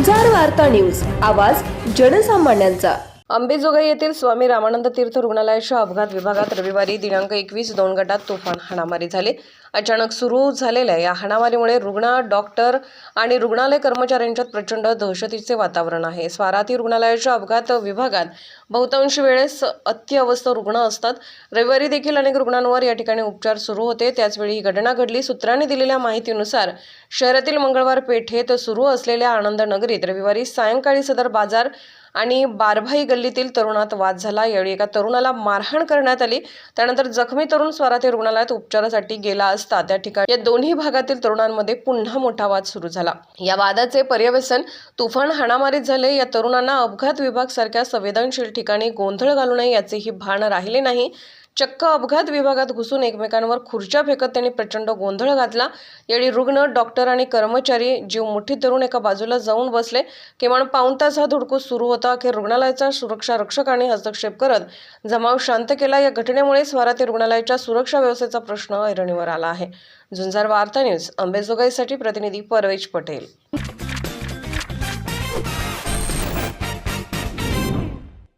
झुंजार वार्ता न्यूज. आवाज जनसामान्यांचा. अंबेजोगाई येथील स्वामी रामानंद तीर्थ रुग्णालयाच्या अपघात विभागात रविवारी दिनांक एकवीस दोन गटात तुफान हाणामारी झाली. अचानक सुरू झालेल्या या हाणामारीमुळे रुग्ण डॉक्टर आणि रुग्णालय कर्मचाऱ्यांच्यात प्रचंड दहशतीचे वातावरण आहे. स्वाराती रुग्णालयाच्या अपघात विभागात बहुतांश वेळेस अत्यवस्थ रुग्ण असतात. रविवारी देखील अनेक रुग्णांवर या ठिकाणी उपचार सुरू होते. त्याचवेळी ही घटना घडली. सूत्रांनी दिलेल्या माहितीनुसार शहरातील मंगळवार पेठेत सुरू असलेल्या आनंद नगरीत रविवारी सायंकाळी सदर बाजार आणि बारभाई गल्लीतील तरुणात वाद झाला. यावेळी एका तरुणाला मारहाण करण्यात आली. त्यानंतर जखमी तरुण स्वराते रुग्णालयात उपचारासाठी गेला असता. त्या ठिकाणी या दोन्ही भागातील तरुणांमध्ये पुन्हा मोठा वाद सुरू झाला. या वादाचे पर्यवसन तुफान हाणामारीत झाले. या तरुणांना अपघात विभाग सारख्या संवेदनशील ठिकाणी गोंधळ घालू नये याचेही भान राहिले नाही. चक्क अपघात विभागात घुसून एकमेकांवर खुर्च्या फेकत त्यांनी प्रचंड गोंधळ घातला. यावेळी रुग्ण डॉक्टर आणि कर्मचारी जीव मुठीत धरून एका बाजूला जाऊन बसले. किमान पाऊण तास हा धुडकूस सुरू होता. अखेर रुग्णालयाचा सुरक्षा रक्षकांनी हस्तक्षेप करत जमाव शांत केला. या घटनेमुळे स्वराती रुग्णालयाच्या सुरक्षा व्यवस्थेचा प्रश्न ऐरणीवर आला आहे. झुंजार वार्ता न्यूज अंबेजोगाईसाठी प्रतिनिधी परवेज पटेल.